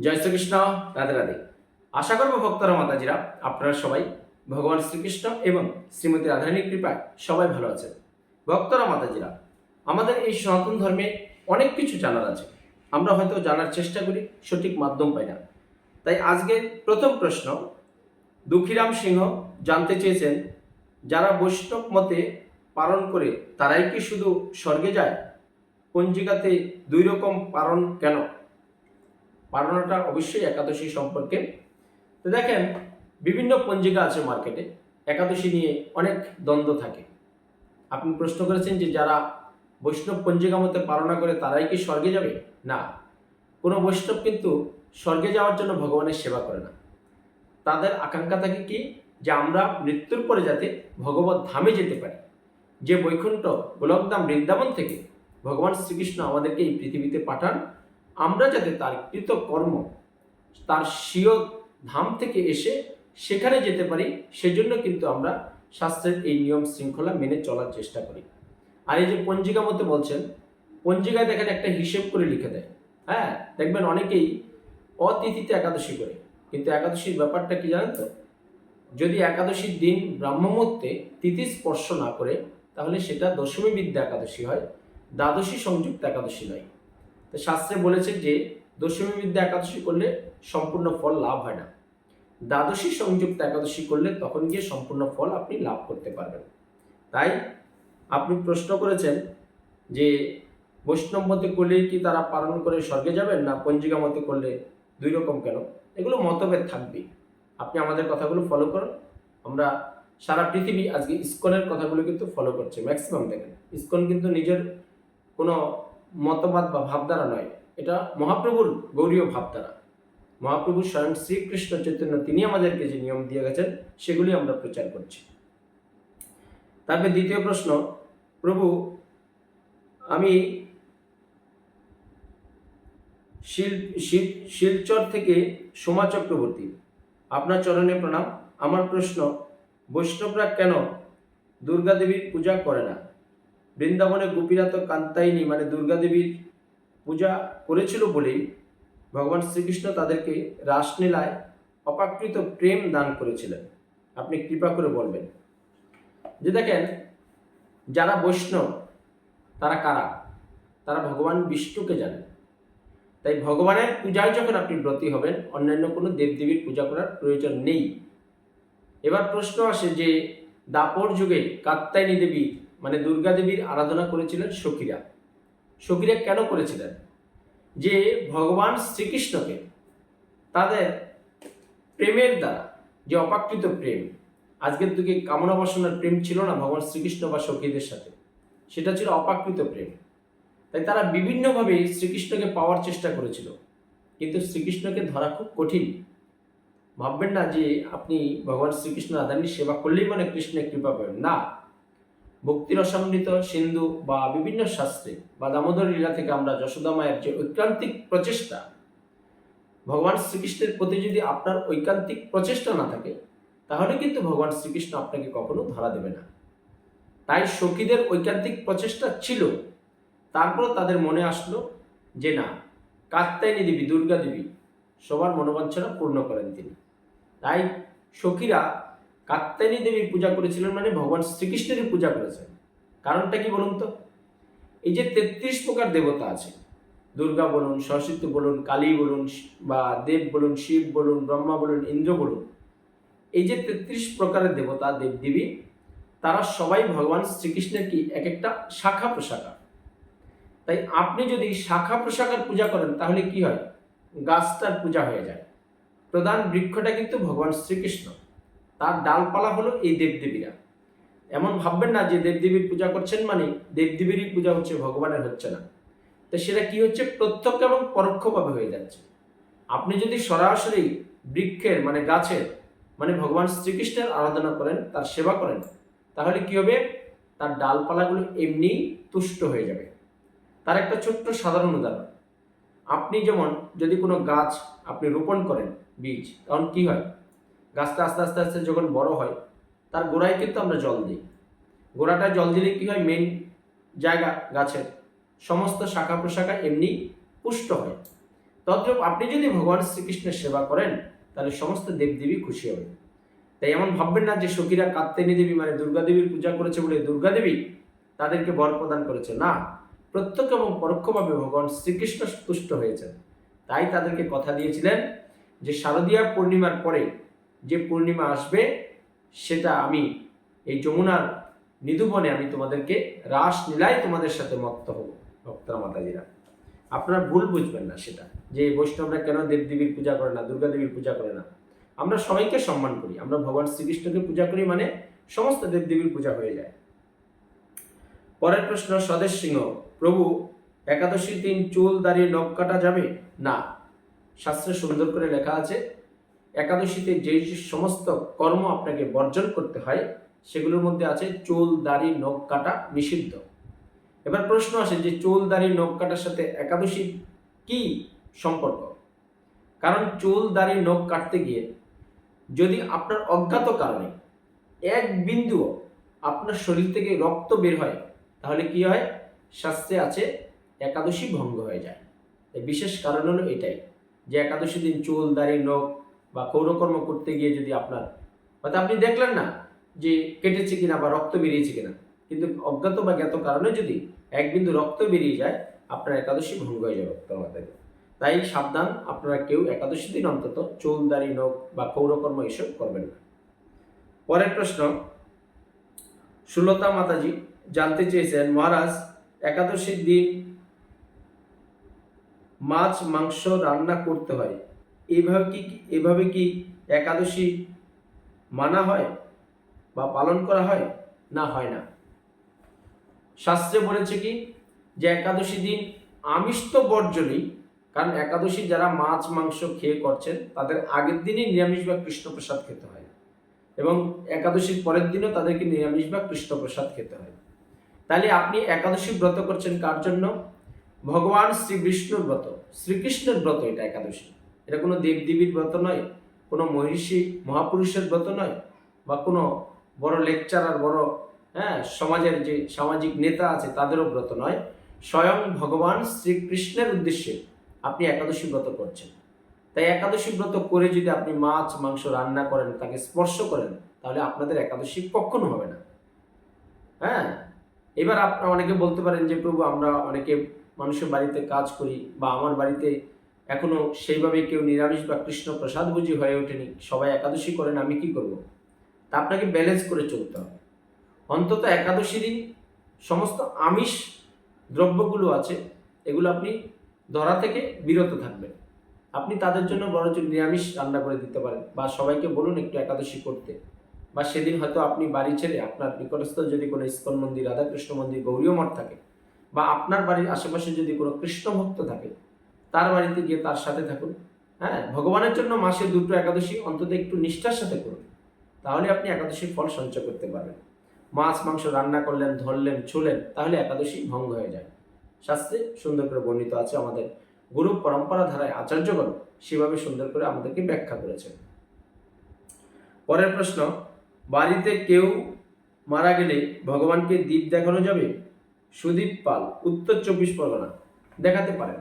জয় শ্রীকৃষ্ণ, রাধে রাধে। আশা করব ভক্তরা, মাতাজিরা, আপনারা সবাই ভগবান শ্রীকৃষ্ণ এবং শ্রীমতী রাধারানীর কৃপায় সবাই ভালো আছেন। ভক্তরা, মাতাজিরা, আমাদের এই সনাতন ধর্মে অনেক কিছু জানার আছে। আমরা হয়তো জানার চেষ্টা করি, সঠিক মাধ্যম পাই না। তাই আজকে প্রথম প্রশ্ন, দুঃখীরাম সিংহ জানতে চেয়েছেন, যারা বৈষ্ণব মতে পালন করে, তারাই কি শুধু স্বর্গে যায়? পঞ্জিকাতে দুই রকম পালন কেন? পালনটা অবশ্যই একাদশী সম্পর্কে। তো দেখেন, বিভিন্ন পঞ্জিকা আছে মার্কেটে। একাদশী নিয়ে অনেক দ্বন্দ্ব থাকে। আপনি প্রশ্ন করেছেন যে যারা বৈষ্ণব পঞ্জিকা মতে পালনা করে, তারাই কি স্বর্গে যাবে? না। কোনো বৈষ্ণব কিন্তু স্বর্গে যাওয়ার জন্য ভগবানের সেবা করে না। তাদের আকাঙ্ক্ষা থাকে কি? যে আমরা মৃত্যুর পরে যাতে ভগবত ধামে যেতে পারি। যে বৈকুণ্ঠ গোলকধাম বৃন্দাবন থেকে ভগবান শ্রীকৃষ্ণ আমাদেরকে এই পৃথিবীতে পাঠান আমরা যাতে তার কৃত কর্ম তার স্বীয় ধাম থেকে এসে সেখানে যেতে পারি, সেজন্য কিন্তু আমরা শাস্ত্রের এই নিয়ম শৃঙ্খলা মেনে চলার চেষ্টা করি। আর এই যে পঞ্জিকা মতে বলছেন, পঞ্জিকায় দেখেন একটা হিসেব করে লিখে দেয়। হ্যাঁ দেখবেন অনেকেই অতিথিতে একাদশী করে, কিন্তু একাদশীর ব্যাপারটা কি জানেন তো? যদি একাদশীর দিন ব্রাহ্মমূর্তে তিথি স্পর্শ না করে, তাহলে সেটা দশমী বিদ্যা একাদশী হয়, দ্বাদশী সংযুক্ত একাদশী নয়। তো শাস্ত্রে বলেছে যে দশমী বিদ্যা একাদশী করলে সম্পূর্ণ ফল লাভ হয় না। দ্বাদশী সংযুক্ত একাদশী করলে তখন গিয়ে সম্পূর্ণ ফল আপনি লাভ করতে পারবেন। তাই আপনি প্রশ্ন করেছেন যে বৈষ্ণব মতে করলেই কি তারা পালন করে স্বর্গে যাবেন না পঞ্জিকা মতে করলে দুই রকম কেন? এগুলো মতভেদ থাকবেই। আপনি আমাদের কথাগুলো ফলো করুন। আমরা সারা পৃথিবী আজকে ইস্কনের কথাগুলো কিন্তু ফলো করছে। ম্যাক্সিমাম দেখেন। ইস্কন কিন্তু নিজের কোনো মতবাদ বা ভাবধারা নয়। এটা মহাপ্রভুর গৌরীয় ভাবধারা। মহাপ্রভু স্বয়ং শ্রীকৃষ্ণ চৈতন্য, তিনি আমাদেরকে যে নিয়ম দিয়ে গেছেন, সেগুলি আমরা প্রচার করছি। তারপরে দ্বিতীয় প্রশ্ন, প্রভু, আমি শিল, শিল- শিলচর থেকে সোমা চক্রবর্তী, আপনার চরণে প্রণাম। আমার প্রশ্ন, বৈষ্ণবরা কেন দুর্গা দেবীর পূজা করে না? বৃন্দাবনে গোপীরা তো কান্তায়নী মানে দুর্গা দেবীর পূজা করেছিল বলেই ভগবান শ্রীকৃষ্ণ তাদেরকে রাসলীলায় অপাকৃত প্রেম দান করেছিলেন। আপনি কৃপা করে বলবেন। যে দেখেন, যারা বৈষ্ণব, তারা কারা? তারা ভগবান বিষ্ণুকে জানেন। তাই ভগবানের পূজায় যখন আপনি ব্রতী হবেন, অন্যান্য কোনো দেবদেবীর পূজা করার প্রয়োজন নেই। এবার প্রশ্ন আসে যে, দাপর যুগে কাত্তায়নী দেবী মানে দুর্গা দেবীর আরাধনা করেছিলেন সখীরা। সখীরা কেন করেছিলেন? যে ভগবান শ্রীকৃষ্ণকে তাদের প্রেমের দ্বারা, যে অপাকৃত প্রেম, আজকের যুগে কামনা বাসনার প্রেম ছিল না ভগবান শ্রীকৃষ্ণ বা সখীদের সাথে। সেটা ছিল অপাকৃত প্রেম। তাই তারা বিভিন্নভাবে শ্রীকৃষ্ণকে পাওয়ার চেষ্টা করেছিল। কিন্তু শ্রীকৃষ্ণকে ধরা খুব কঠিন। ভাববেন না যে আপনি ভগবান শ্রীকৃষ্ণ রাধারণীর সেবা করলেই মানে কৃষ্ণের কৃপা পাবেন। না। ভক্তির অসমৃত সিন্ধু বা বিভিন্ন শাস্ত্রে বা দামোদর লীলা থেকে আমরা যশোদা মায়ের যে ঐকান্তিক প্রচেষ্টা, ভগবান শ্রীকৃষ্ণের প্রতি যদি আপনার ঐকান্তিক প্রচেষ্টা না থাকে, তাহলে কিন্তু ভগবান শ্রীকৃষ্ণ আপনাকে কখনো ধরা দেবে না। তাই সখীদের ঐকান্তিক প্রচেষ্টা ছিল। তারপর তাদের মনে আসলো যে না, কাত্যায়নী দেবী, দুর্গা দেবী সবার মনোবাঞ্ছনা পূর্ণ করেন তিনি। তাই সখীরা কাত্যায়নী দেবীর পূজা করেছিলেন মানে ভগবান শ্রীকৃষ্ণেরই পূজা করেছেন। কারণটা কি বলুন তো? এই যে তেত্রিশ প্রকার দেবতা আছে। দুর্গা বলুন, সরস্বতী বলুন, কালী বলুন বা দেব বলুন, শিব বলুন, ব্রহ্মা বলুন, ইন্দ্র বলুন, এই যে তেত্রিশ প্রকারের দেবতা দেবদেবী তারা সবাই ভগবান শ্রীকৃষ্ণের কি এক একটা শাখা প্রশাখা। তাই আপনি যদি শাখা প্রশাখার পূজা করেন, তাহলে কি হয়? গাছটার পূজা হয়ে যায়। প্রধান বৃক্ষটা কিন্তু ভগবান শ্রীকৃষ্ণ। তার ডালপালা হলো এই দেবদেবীরা। এমন ভাববেন না যে দেবদেবীর পূজা করছেন মানে দেবদেবীরই পূজা হচ্ছে, ভগবানের হচ্ছে না। তো সেটা কি হচ্ছে? প্রত্যক্ষ এবং পরোক্ষভাবে হয়ে যাচ্ছে। আপনি যদি সরাসরি বৃক্ষের মানে গাছের মানে ভগবান শ্রীকৃষ্ণের আরাধনা করেন, তার সেবা করেন, তাহলে কি হবে? তার ডালপালাগুলো এমনি তুষ্ট হয়ে যাবে। তার একটা ছোট্ট সাধারণ উদাহরণ। আপনি যেমন যদি কোনো গাছ আপনি রোপণ করেন বীজ, তখন কি হয়? গাছটা আস্তে আস্তে আস্তে যখন বড় হয়, তার গোড়ায় কিন্তু আমরা জল দিই। গোড়াটা জল দিলে কী হয়? মেন জায়গা গাছের সমস্ত শাখা প্রশাখা এমনি পুষ্ট হয়। তদ্রূপ আপনি যদি ভগবান শ্রীকৃষ্ণের সেবা করেন, তাহলে সমস্ত দেবদেবী খুশি হবে তাই এমন ভাববেন না যে সখীরা কাত্যায়নী দেবী মানে দুর্গা দেবীর পূজা করেছে বলে দুর্গা দেবী তাদেরকে বর প্রদান করেছে। না, প্রত্যক্ষ এবং পরোক্ষভাবে ভগবান শ্রীকৃষ্ণ তুষ্ট হয়েছেন। তাই তাদেরকে কথা দিয়েছিলেন যে শারদীয়া পূর্ণিমার পরে যে পূর্ণিমা আসবে, সেটা আমি এই যমুনার নিধুবনে আমি তোমাদেরকে রাস লীলায় তোমাদের সাথে মত্ত হব, ভক্তরা, মাতাজিরা। আপনারা ভুল বুঝবেন না সেটা, যে বৈষ্ণবরা কেন দেবদেবীর পূজা করে না দুর্গা দেবীর পূজা করে না। আমরা সবাইকে সম্মান করি, আমরা ভগবান শ্রীকৃষ্ণকে পূজা করি মানে সমস্ত দেবদেবীর পূজা হয়ে যায়। পরের প্রশ্ন, স্বদেশ সিংহ, প্রভু, একাদশীর দিন চুল দাঁড়িয়ে নখ কাটা যাবে? না। শাস্ত্রে সুন্দর করে লেখা আছে একাদশীতে যে সমস্ত কর্ম আপনাকে বর্জন করতে হয়, সেগুলোর মধ্যে আছে চুল, দাড়ি, নখ কাটা নিষিদ্ধ। এবার প্রশ্ন আসে যে চুল, দাড়ি, নখ কাটার সাথে একাদশী কি সম্পর্ক? কারণ চুল, দাড়ি, নখ কাটতে গিয়ে যদি আপনার অজ্ঞাত কারণে এক বিন্দুও আপনার শরীর থেকে রক্ত বের হয়, তাহলে কি হয়? শাস্ত্রে আছে একাদশী ভঙ্গ হয়ে যায়। বিশেষ কারণ হলো এটাই যে একাদশী দিন চুল, দাড়ি, নখ বা কৌরকর্ম করতে গিয়ে যদি আপনার, হয়তো আপনি দেখলেন না যে কেটেছে কিনা বা রক্ত বেরিয়েছে কিনা। কিন্তু অজ্ঞাত বা জ্ঞাত কারণে যদি এক বিন্দু রক্ত বেরিয়ে যায়, আপনার একাদশী ভঙ্গ হয়ে যাবে তোমাদের তাই সাবধান, আপনারা কেউ একাদশী দিন অন্তত চুল, দাড়ি, নখ বা কৌরকর্ম এসব করবেন না। পরের প্রশ্ন, সুলতা মাতাজি জানতে চেয়েছেন, মহারাজ, একাদশীর দিন মাছ, মাংস রান্না করতে হয়। এইভাবে কি, এভাবে কি একাদশী মানা হয় বা পালন করা হয়? না হয় না। শাস্ত্রে বলেছে কি যে একাদশী দিন আমিষ তো বর্জনই, কারণ একাদশী যারা মাছ, মাংস খেয়ে করছেন, তাদের আগের দিনই নিরামিষ বা কৃষ্ণপ্রসাদ খেতে হয়। এবং একাদশীর পরের দিনও তাদেরকে নিরামিষ বা কৃষ্ণপ্রসাদ খেতে হয়। তাহলে আপনি একাদশী ব্রত করছেন কার জন্য? ভগবান শ্রী বিষ্ণুর ব্রত, শ্রীকৃষ্ণের ব্রত এটা একাদশী। এটা কোনো দেবদেবীর ব্রত নয়, কোনো মহিষী মহাপুরুষের ব্রত নয় বা কোনো বড় লেকচারার বড় হ্যাঁ সমাজের যে সামাজিক নেতা আছে তাদেরও ব্রত নয়। স্বয়ং ভগবান শ্রীকৃষ্ণের উদ্দেশ্যে আপনি একাদশী ব্রত করছেন। তাই একাদশী ব্রত করে যদি আপনি মাছ, মাংস রান্না করেন, তাকে স্পর্শ করেন, তাহলে আপনাদের একাদশী কখনো হবে না। হ্যাঁ এবার আপনারা অনেকে বলতে পারেন যে, প্রভু, আমরা অনেকে মানুষের বাড়িতে কাজ করি বা আমার বাড়িতে এখনও সেইভাবে কেউ নিরামিষ বা কৃষ্ণ প্রসাদ বুঝি হয়ে ওঠেনি। সবাই একাদশী করেন, আমি কি করব? তা আপনাকে ব্যালেন্স করে চলতে হবে। অন্তত একাদশী দিন সমস্ত আমিষ দ্রব্যগুলো আছে, এগুলো আপনি ধরা থেকে বিরত থাকবেন। আপনি তাদের জন্য বড় বরঞ্চ নিরামিষ রান্না করে দিতে পারেন বা সবাইকে বলুন একটু একাদশী করতে। বা সেদিন হয়তো আপনি বাড়ি ছেড়ে আপনার নিকটস্থ যদি কোনো ইস্কন মন্দির, রাধাকৃষ্ণ মন্দির, গৌরীয় মঠ থাকে বা আপনার বাড়ির আশেপাশে যদি কোনো কৃষ্ণ ভক্ত থাকে তার বাড়িতে গিয়ে তার সাথে থাকুন। হ্যাঁ ভগবানের জন্য মাসে দুটো একাদশী, অন্তত একটু নিষ্ঠার সাথে করুন। তাহলে আপনি একাদশীর ফল সঞ্চয় করতে পারবেন। মাছ, মাংস রান্না করলেন, ধরলেন, ছুলেন, তাহলে একাদশী ভঙ্গ হয়ে যায়। শাস্ত্রে সুন্দর করে বর্ণিত আছে, আমাদের গুরু পরম্পরা ধারায় আচার্যগণ সেভাবে সুন্দর করে আমাদেরকে ব্যাখ্যা করেছেন। পরের প্রশ্ন, বাড়িতে কেউ মারা গেলে ভগবানকে দ্বীপ দেখানো যাবে? সুদীপ পাল, উত্তর চব্বিশ পরগনা, দেখাতে পারেন।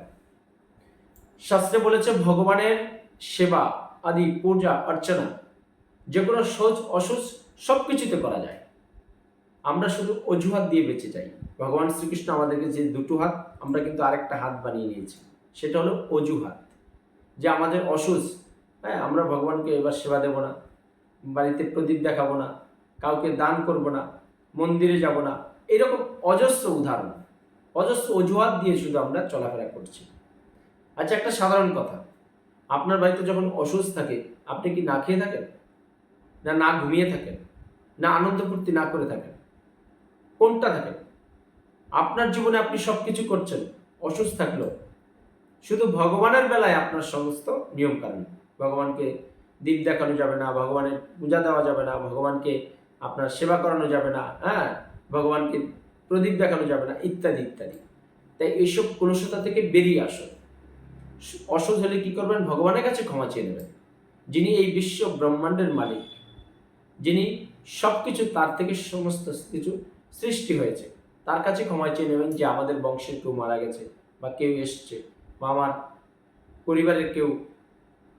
শাস্ত্রে বলেছে, ভগবানের সেবা, আদি, পূজা, অর্চনা যে কোনো সোচ অসুচ সব কিছুতে করা যায়। আমরা শুধু অজুহাত দিয়ে বেঁচে যাই। ভগবান শ্রীকৃষ্ণ আমাদেরকে যে দুটো হাত, আমরা কিন্তু আরেকটা হাত বানিয়ে নিয়েছি। সেটা হলো অজুহাত। যে আমাদের অসুচ হ্যাঁ আমরা ভগবানকে এবার সেবা দেব না, বাড়িতে প্রদীপ দেখাবো না, কাউকে দান করব না, মন্দিরে যাব না, এরকম অজস্র উদাহরণ। অজস্র অজুহাত দিয়ে শুধু আমরা চলাফেরা করছি। আচ্ছা একটা সাধারণ কথা। আপনার বাড়িতে যখন অসুস্থ থাকে, আপনি কি না খেয়ে থাকেন? না না ঘুমিয়ে থাকেন? না আনন্দ ফুর্তি না করে থাকেন? কোনটা থাকেন? আপনার জীবনে আপনি সব কিছু করছেন, অসুস্থ থাকলেও। শুধু ভগবানের বেলায় আপনার সমস্ত নিয়ম কানুন ভগবানকে দ্বীপ দেখানো যাবে না, ভগবানের পূজা দেওয়া যাবে না, ভগবানকে আপনার সেবা করানো যাবে না হ্যাঁ? ভগবানকে প্রদীপ দেখানো যাবে না, ইত্যাদি ইত্যাদি। তাই এইসব কলুষতা থেকে বেরিয়ে আসুন। অসুখ হলে কি করবেন? ভগবানের কাছে ক্ষমা চেয়ে নেবেন। যিনি এই বিশ্ব ব্রহ্মাণ্ডের মালিক, যিনি সব কিছু তার থেকে সমস্ত কিছু সৃষ্টি হয়েছে, তার কাছে ক্ষমা চেয়ে নেবেন যে আমাদের বংশের কেউ মারা গেছে বা কেউ এসছে বা আমার পরিবারের কেউ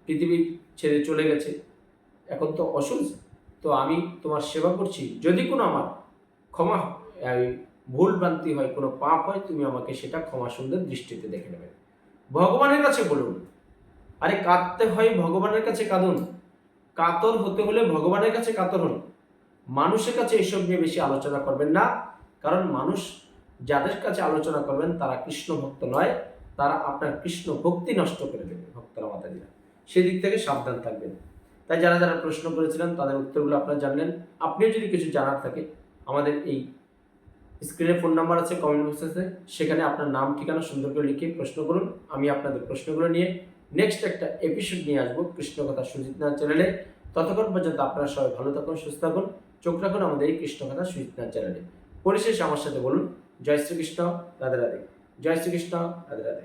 পৃথিবী ছেড়ে চলে গেছে। এখন তো অসুস্থ তো আমি তোমার সেবা করছি। যদি কোনো আমার ক্ষমা ভুল ভ্রান্তি হয়, কোনো পাপ হয়, তুমি আমাকে সেটা ক্ষমা সুন্দর দৃষ্টিতে দেখে নেবে। ভগবানের কাছে বলুন। আরে কাঁদতে হয় ভগবানের কাছে কাঁদুন। কাতর হতে হলে ভগবানের কাছে কাতর হন। মানুষের কাছে এসব নিয়ে বেশি আলোচনা করবেন না, কারণ মানুষ যাদের কাছে আলোচনা করবেন তারা কৃষ্ণ ভক্ত নয়, তারা আপনার কৃষ্ণ ভক্তি নষ্ট করে দেবে ভক্তরা মাতাজিরা সেদিক থেকে সাবধান থাকবেন। তাই যারা যারা প্রশ্ন করেছিলেন তাদের উত্তরগুলো আপনারা জানলেন। আপনিও যদি কিছু জানার থাকে আমাদের এই স্ক্রিনে ফোন নাম্বার আছে কমেন্ট বক্স আছে, সেখানে আপনার নাম, ঠিকানা সুন্দর করে লিখে প্রশ্ন করুন। আমি আপনাদের প্রশ্নগুলো নিয়ে নেক্সট একটা এপিসোড নিয়ে আসব কৃষ্ণ কথা সুজিত নাথ চ্যানেলে ততক্ষণ পর্যন্ত আপনারা সবাই ভালো থাকুন, সুস্থ থাকুন, চোখ রাখুন আমাদের এই কৃষ্ণ কথা সুজিত নাথ চ্যানেলে পরিশেষে আমার সাথে বলুন, জয় শ্রীকৃষ্ণ, রাধে রাধে। জয় শ্রীকৃষ্ণ, রাধে রাধে।